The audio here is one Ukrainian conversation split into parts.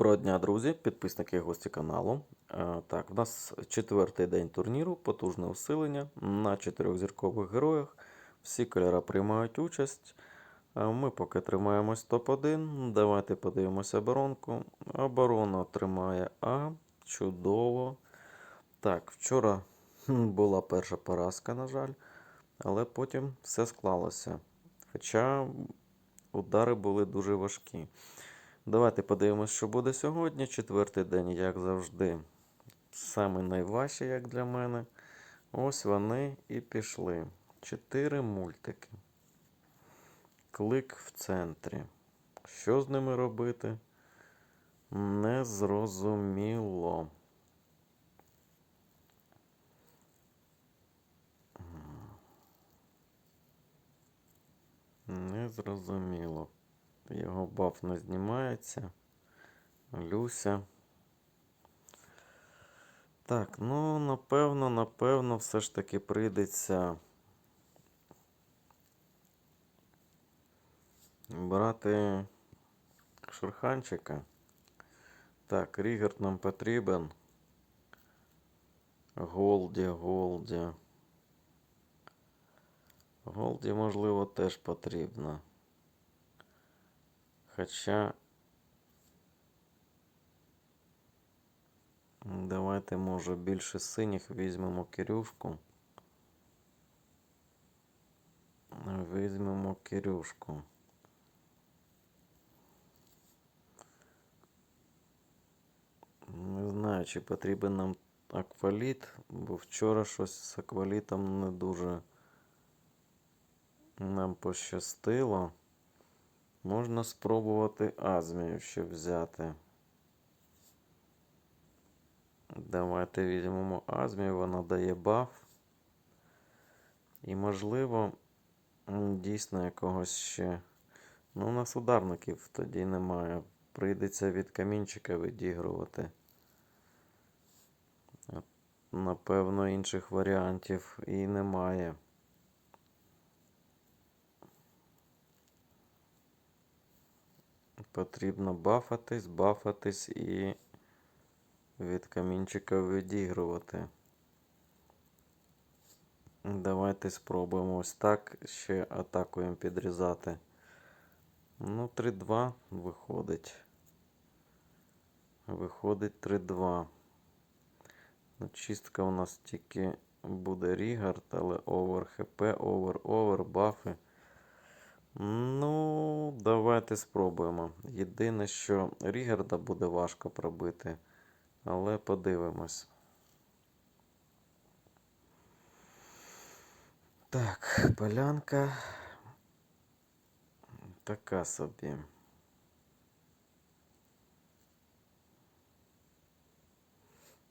Доброго дня, друзі, підписники і гості каналу. Е, Так, в нас четвертий день турніру, потужне усилення на чотирьохзіркових героях. Всі кольори приймають участь. Е, Ми поки тримаємось топ-1. Давайте подивимося оборонку. Оборона тримає А. Чудово. Так, вчора була перша поразка, на жаль, але потім все склалося. Хоча удари були дуже важкі. Давайте подивимось, що буде сьогодні. Четвертий день, як завжди. Саме найважче, як для мене. Ось вони і пішли. Чотири мультики. Клик в центрі. Що з ними робити? Незрозуміло. Незрозуміло. Його баф не знімається. Люся. Так, ну, напевно, напевно, все ж таки прийдеться брати шерханчика. Так, Рігард нам потрібен. Голді, Голді. Голді, можливо, теж потрібно. Хоча. Давайте, може, більше синіх візьмемо Кирюшку. Візьмемо Кирюшку. Не знаю, чи потрібен нам акваліт, бо вчора щось з аквалітом не дуже нам пощастило. Можна спробувати Азмію ще взяти. Давайте візьмемо Азмію, вона дає баф. І, можливо, дійсно якогось ще. Ну, у нас ударників тоді немає. Прийдеться від камінчика відігрувати. Напевно, інших варіантів і немає. Потрібно бафатись, бафатись і від камінчика відігрувати. Давайте спробуємо ось так ще атакуємо підрізати. Ну, 3-2 виходить. Виходить 3-2. Ну, Чистка у нас тільки буде Рігард, але овер ХП, овер, овер, бафи. Ну, давайте спробуємо. Єдине, що Рігарда буде важко пробити, але подивимось. Так, полянка. Така собі.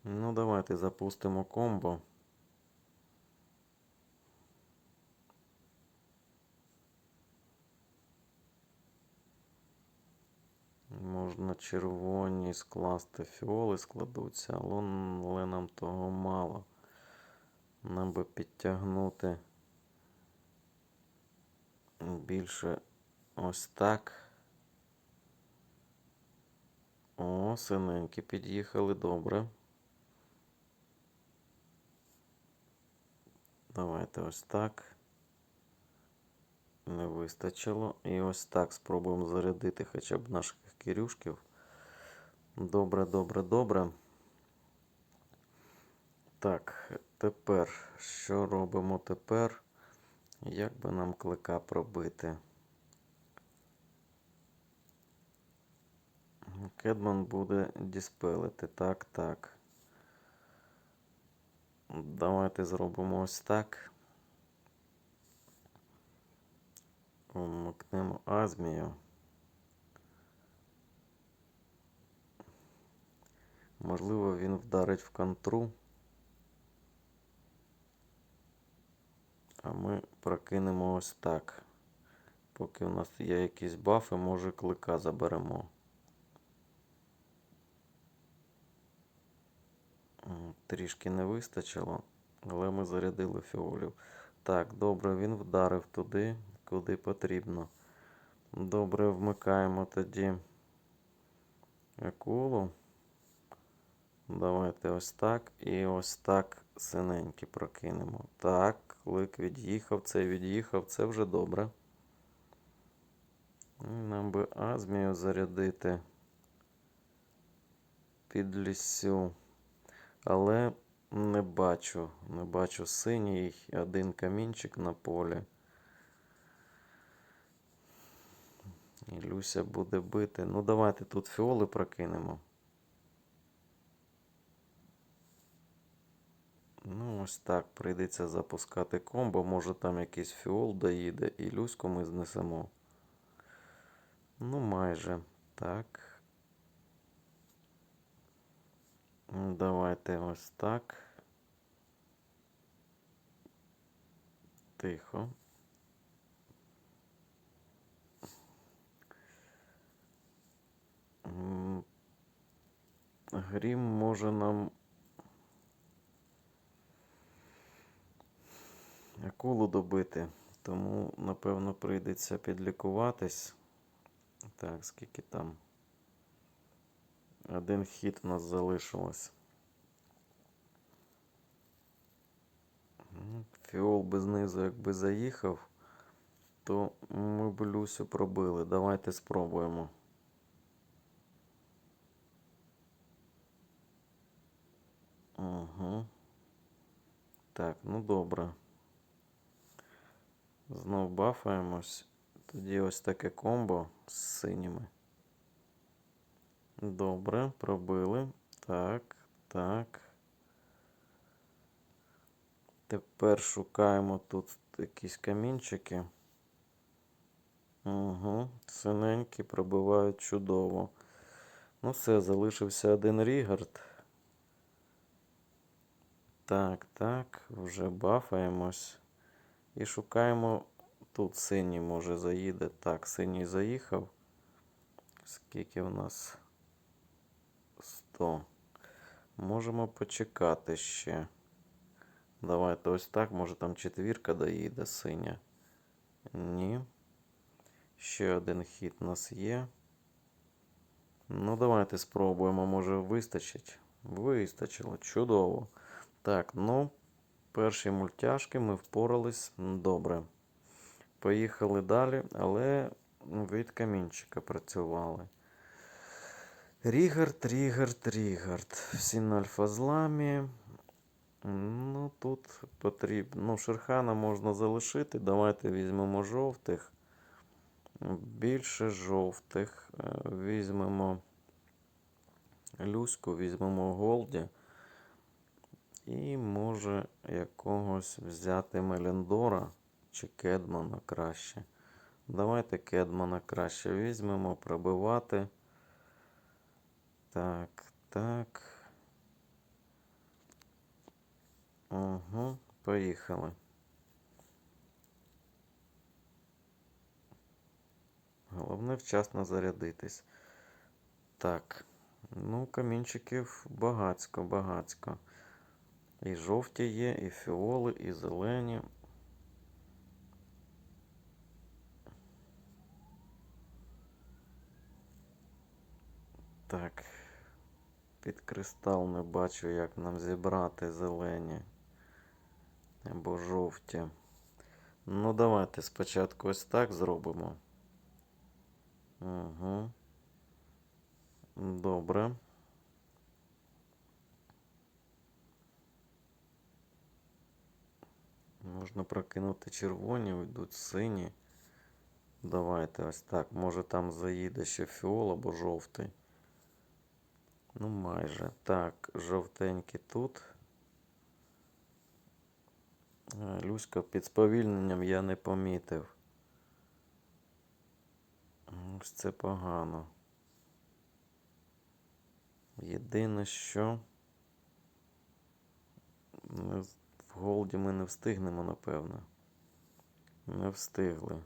Ну, давайте запустимо комбо. Можна червоні скласти, фіоли складуться, але, нам того мало. Нам би підтягнути більше ось так. О, синенькі під'їхали добре. Давайте ось так. Не вистачило. І ось так спробуємо зарядити хоча б наших кирюшків. Добре, добре, добре. Так, тепер що робимо тепер? Як би нам клика пробити? Кедман буде діспелити. Так, так. Давайте зробимо ось так. Вмикнемо Азмію. Можливо, він вдарить в контру. А ми прокинемо ось так. Поки у нас є якісь бафи, може клика заберемо. Трішки не вистачило, але ми зарядили фіолів. Так, добре, він вдарив туди, куди потрібно. Добре, вмикаємо тоді акулу. Давайте ось так. І ось так синенький прокинемо. Так, лик від'їхав, цей від'їхав, це вже добре. І Нам би азмію зарядити під лісю. Але не бачу, не бачу синій, один камінчик на полі. І Люся буде бити. Ну, давайте тут фіоли прокинемо. Ну, ось так. Прийдеться запускати комбо. Може там якийсь фіол доїде, і Люську ми знесемо. Ну, майже. Так. Ну, Давайте ось так. Тихо. Грім може нам акулу добити, тому, напевно, прийдеться підлікуватись. Так, скільки там? Один хід у нас залишилось. Фіол би знизу якби заїхав, то ми б Люсю пробили. Давайте спробуємо. Угу. Так, ну добре. Знов бафаємось. Тоді ось таке комбо з синіми. Добре, пробили. Так, так. Тепер шукаємо тут якісь камінчики. Угу. Синенькі пробивають чудово. Ну все, залишився один Рігард. Так, так, вже бафаємось. І шукаємо. Тут синій може заїде. Так, синій заїхав. Скільки в нас? 100. Можемо почекати ще. Давайте ось так. Може там четвірка доїде синя. Ні. Ще один хід у нас є. Ну, давайте спробуємо. Може вистачить. Вистачило. Чудово. Так, ну, перші мультяшки ми впорались добре. Поїхали далі, але від камінчика працювали. Рігард, Рігард, Рігард. Всі на альфа-зламі. Ну, тут потрібно. Ну, Шерхана можна залишити. Давайте візьмемо жовтих. Більше жовтих. Е, Візьмемо Люську, візьмемо Голді. І може якогось взяти Меліндора чи Кедмана краще. Давайте Кедмана краще візьмемо, пробивати. Так, так. Угу, поїхали. Головне вчасно зарядитись. Так. Ну, камінчиків багацько, багацько. І жовті є, і фіоли, і зелені. Так. Під кристал не бачу, як нам зібрати зелені або жовті. Ну, давайте спочатку ось так зробимо. Угу. Добре. Можна прокинути червоні, йдуть сині. Давайте ось так. Може там заїде ще фіол або жовтий. Ну, майже. Так, жовтенький тут. Люська під сповільненням я не помітив. Ось це погано. Єдине, що голді ми не встигнемо, напевно. Не встигли.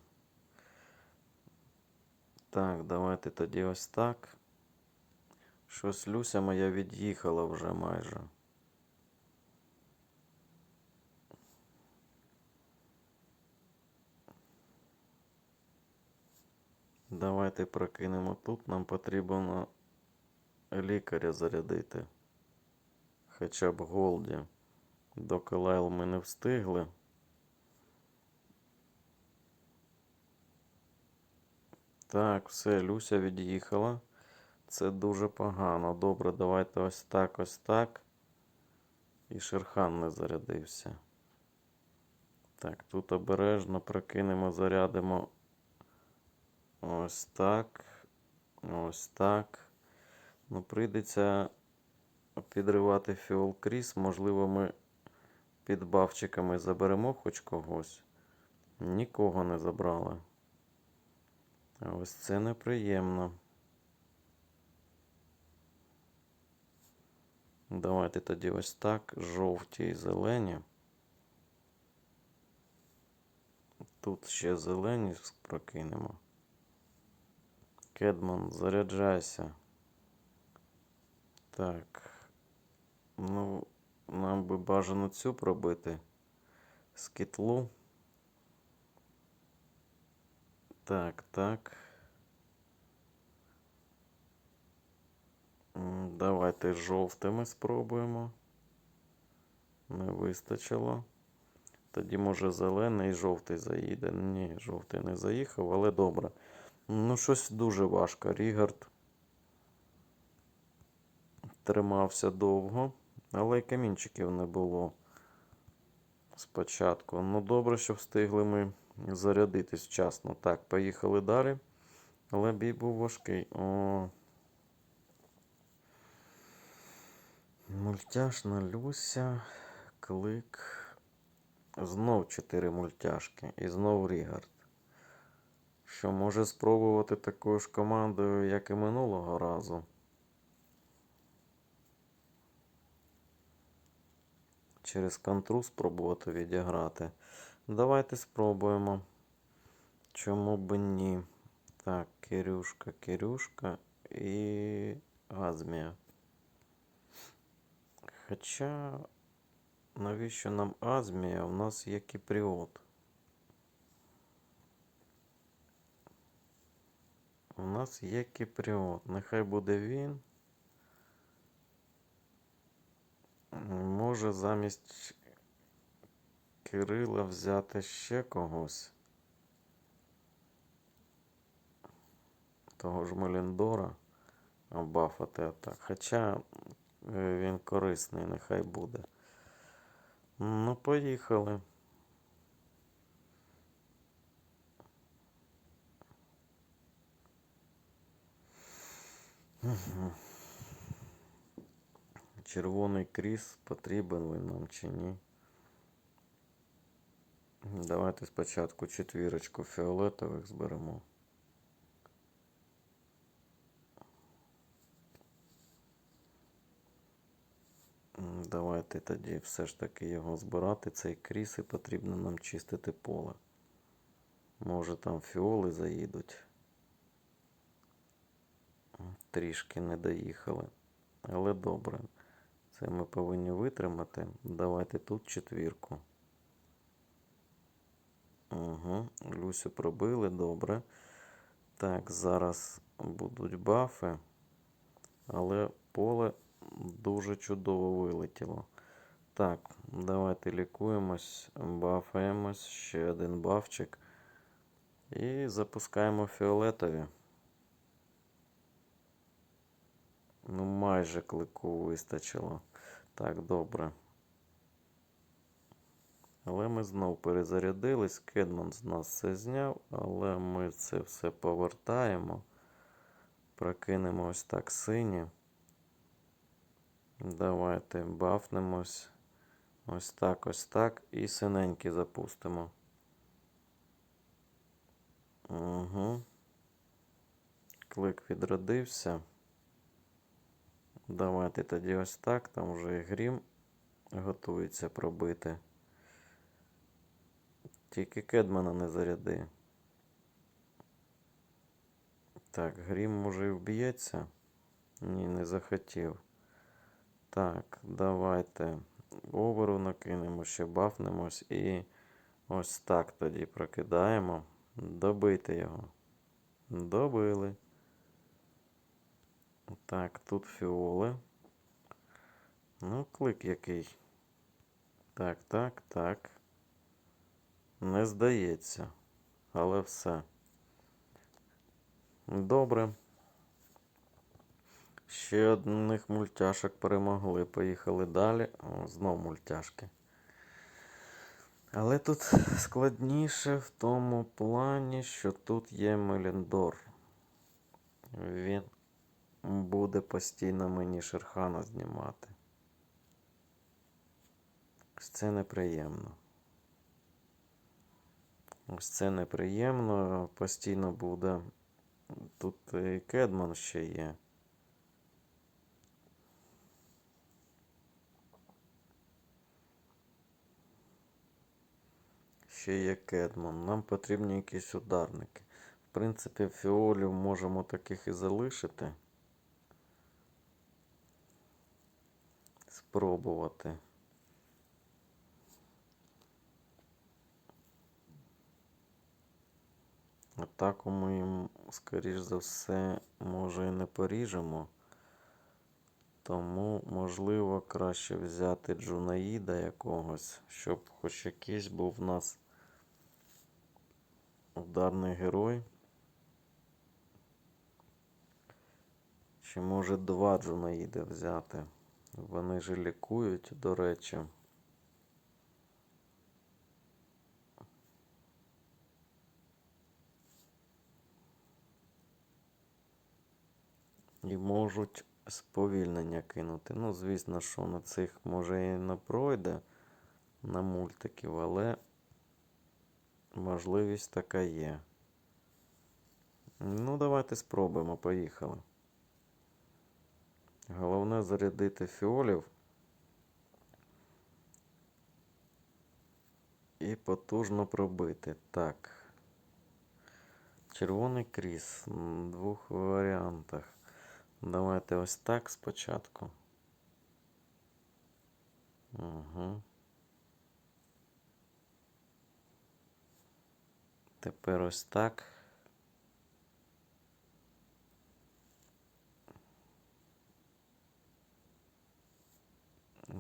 Так, давайте тоді ось так. Щось Люся моя від'їхала вже майже. Давайте прокинемо тут. Нам потрібно лікаря зарядити. Хоча б Голді. До Калайл ми не встигли. Так, все, Люся від'їхала. Це дуже погано. Добре, давайте ось так, ось так. І Шерхан не зарядився. Так, тут обережно прокинемо, зарядимо. Ось так. Ось так. Ну, прийдеться підривати фіол кріс. Можливо, ми під бавчиками заберемо хоч когось. Нікого не забрали. А ось це неприємно. Давайте тоді ось так. Жовті і зелені. Тут ще зелені прокинемо. Кедман, заряджайся. Так. Ну, нам би бажано цю пробити. Скітлу. Так, так. Давайте жовтими спробуємо. Не вистачило. Тоді, може, зелений і жовтий заїде. Ні, жовтий не заїхав, але добре. Ну, щось дуже важко. Рігард тримався довго, але й камінчиків не було спочатку. Ну, добре, що встигли ми зарядитись вчасно. Так, поїхали далі. Але бій був важкий. О. Мультяшна Люся, клик. Знов 4 мультяшки. І знов Рігард. Що може спробувати такою ж командою, як і минулого разу. Через контру спробувати відіграти. Давайте спробуємо. Чому б ні? Так, Кирюшка, Кирюшка і Азмія. Хоча, навіщо нам Азмія? У нас є Кіпріот. У нас є Кіпріот. Нехай буде він. Може замість Кирила взяти ще когось. Того ж Меліндора. Бафати атак. Хоча е, він корисний, нехай буде. Ну, поїхали. Мгм. Червоний кріс потрібен він нам чи ні? Давайте спочатку четвірочку фіолетових зберемо. Давайте тоді все ж таки його збирати. Цей кріс і потрібно нам чистити поле. Може там фіоли заїдуть. Трішки не доїхали. Але добре. Це ми повинні витримати. Давайте тут четвірку. Угу. Люсю пробили, добре. Так, зараз будуть бафи. Але поле дуже чудово вилетіло. Так, давайте лікуємось, бафаємось, ще один бафчик. І запускаємо фіолетові. Ну, майже клику вистачило. Так, добре. Але ми знов перезарядились. Кедман з нас це зняв, але ми це все повертаємо. Прокинемо ось так сині. Давайте бафнемось. Ось так, ось так. І синенькі запустимо. Угу. Клик відродився. Давайте тоді ось так. Там вже і грім готується пробити. Тільки Кедмана не заряди. Так, грім може і вб'ється. Ні, не захотів. Так, давайте оверу накинемо, ще бафнемось і ось так тоді прокидаємо. Добити його. Добили. Так, тут фіоли. Ну, клик який. Так, так, так. Не здається. Але все. Добре. Ще одних мультяшок перемогли. Поїхали далі. Знов мультяшки. Але тут складніше в тому плані, що тут є Меліндор. Він буде постійно мені Шерхана знімати. Ось це неприємно. Ось це неприємно. Постійно буде. Тут і Кедман ще є. Ще є Кедман. Нам потрібні якісь ударники. В принципі, фіолів можемо таких і залишити. Спробувати. Атаку ми їм, скоріш за все, може і не поріжемо. Тому, можливо, краще взяти Джунаїда якогось, щоб хоч якийсь був в нас ударний герой. Чи може два Джунаїди взяти? Вони ж лікують, до речі. І можуть сповільнення кинути. Ну, звісно, що на цих може і не пройде на мультиків, але можливість така є. Ну, давайте спробуємо, поїхали. Головне зарядити фіолів. І потужно пробити. Так. Червоний кріс двох варіантах. Давайте ось так спочатку. Угу. Тепер ось так.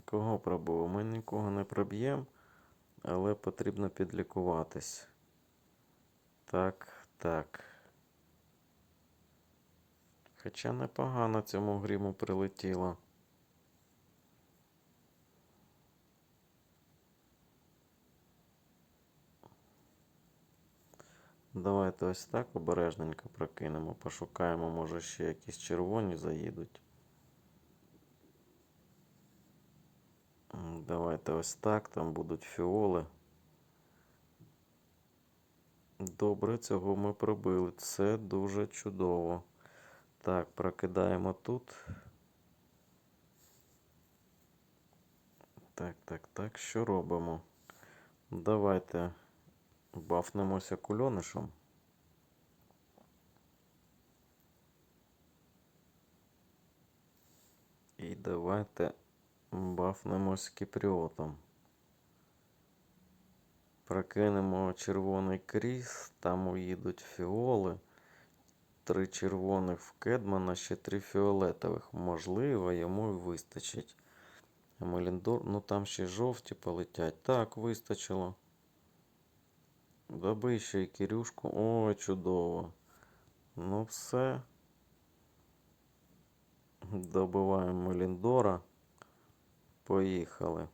Кого пробуємо? Ми нікого не проб'ємо, але потрібно підлікуватись. Так, так. Хоча непогано цьому гріму прилетіло. Давайте ось так обережненько прокинемо, пошукаємо, може ще якісь червоні заїдуть. Давайте ось так, там будуть фіоли. Добре, цього ми пробили. Це дуже чудово. Так, прокидаємо тут. Так, так, так, що робимо? Давайте бафнемося кульонишем. І давайте бафнемось кіпріотом. Прокинемо червоний кріс, там уїдуть фіоли. Три червоних в Кедмана, ще три фіолетових. Можливо, йому і вистачить. Меліндор, ну там ще жовті полетять. Так, вистачило. Добий ще й Кирюшку. Ой, чудово. Ну все. Добиваємо Меліндора. Поїхали.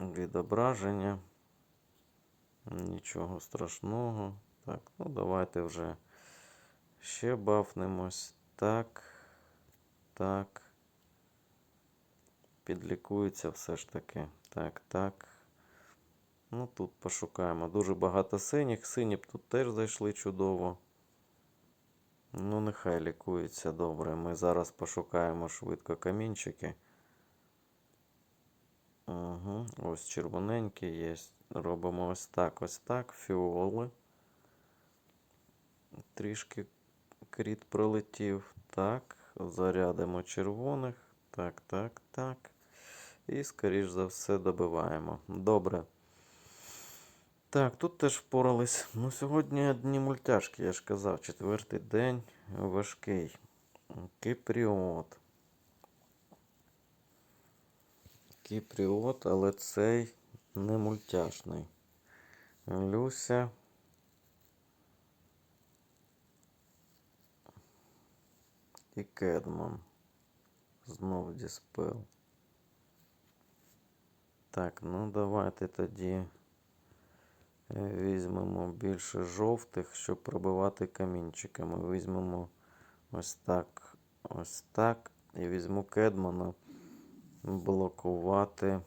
Відображення. Нічого страшного. Так, ну давайте вже ще бафнемось. Так. Так. Підлікується все ж таки. Так, так. Ну тут пошукаємо. Дуже багато синіх. Сині б тут теж зайшли чудово. Ну, нехай лікується добре. Ми зараз пошукаємо швидко камінчики. Угу. Ось червоненькі є. Робимо ось так, ось так. Фіоли. Трішки кріт пролетів. Так. Зарядимо червоних. Так, так, так. І, скоріш за все, добиваємо. Добре. Так, тут теж впорались. Ну, сьогодні одні мультяшки, я ж казав. Четвертий день важкий. Кипріот. Кіпріот, але цей не мультяшний. Люся. І Кедман. Знов Діспел. Так, ну давайте тоді візьмемо більше жовтих, щоб пробивати камінчиками. Візьмемо ось так, ось так. І візьму Кедмана блокувати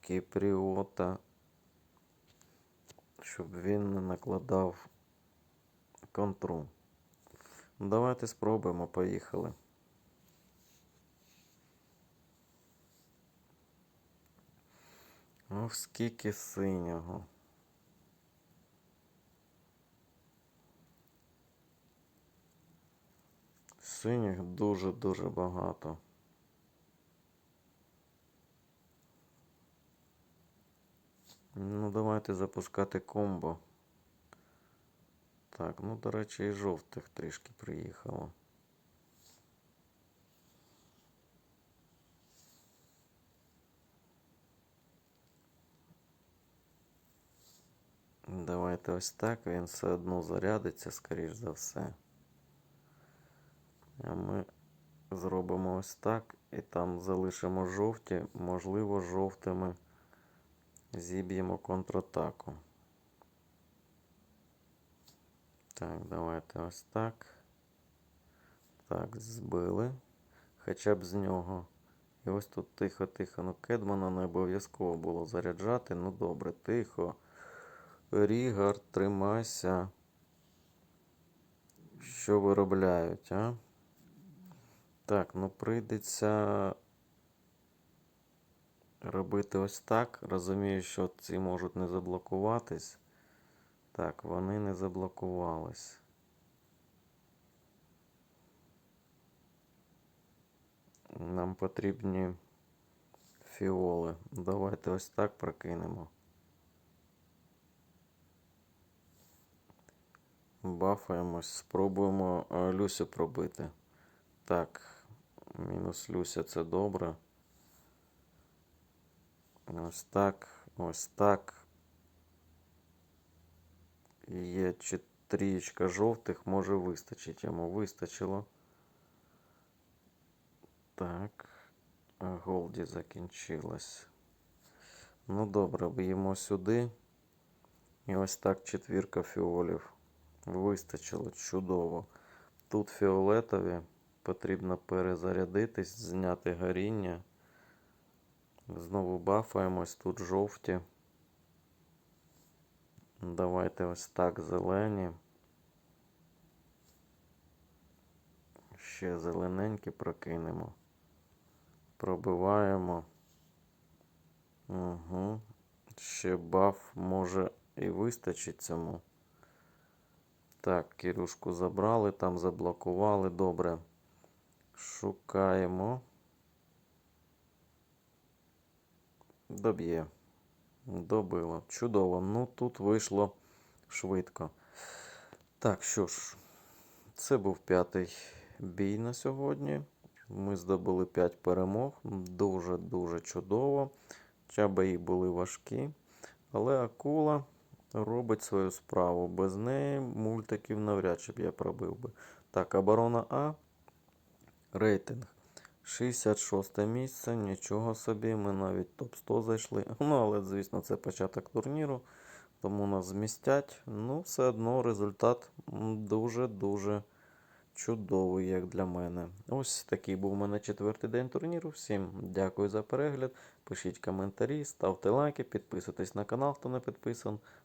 Кіпріота, щоб він не накладав контру. Давайте спробуємо, поїхали. Ох, скільки синього. Синіх дуже-дуже багато. Ну, давайте запускати комбо. Так, ну, до речі, і жовтих трішки приїхало. Давайте ось так. Він все одно зарядиться, скоріш за все. А ми зробимо ось так. І там залишимо жовті. Можливо, жовтими зіб'ємо контратаку. Так, давайте ось так. Так, збили. Хоча б з нього. І ось тут тихо-тихо. Ну, Кедмана не обов'язково було заряджати. Ну добре, тихо. Рігар, тримайся. Що виробляють, а? Так, ну прийдеться робити ось так. Розумію, що ці можуть не заблокуватись. Так, вони не заблокувались. Нам потрібні фіоли. Давайте ось так прокинемо. Бафаємось, спробуємо е, Люсю пробити. Так, мінус Люся це добре. Ось так, ось так. Є трієчка жовтих, може вистачить. Йому вистачило. Так, Голді закінчилась. Ну добре, б'ємо сюди. І ось так четвірка фіолів. Вистачило чудово. Тут фіолетові. Потрібно перезарядитись, зняти горіння. Знову бафаємось, тут жовті. Давайте ось так зелені. Ще зелененькі прокинемо. Пробиваємо. Угу. Ще баф може і вистачить цьому. Так, Кірюшку забрали, там заблокували. Добре. Шукаємо. Доб'є. Добило. Чудово. Ну, тут вийшло швидко. Так, що ж, це був п'ятий бій на сьогодні. Ми здобули 5 перемог. Дуже-дуже чудово. Хоча бої були важкі. Але акула робить свою справу. Без неї мультиків навряд чи б я пробив би. Так, оборона А. Рейтинг. 66 місце, нічого собі, ми навіть топ-100 зайшли. Ну, але, звісно, це початок турніру, тому нас змістять. Ну, все одно результат дуже-дуже чудовий, як для мене. Ось такий був у мене четвертий день турніру. Всім дякую за перегляд. Пишіть коментарі, ставте лайки, підписуйтесь на канал, хто не підписан.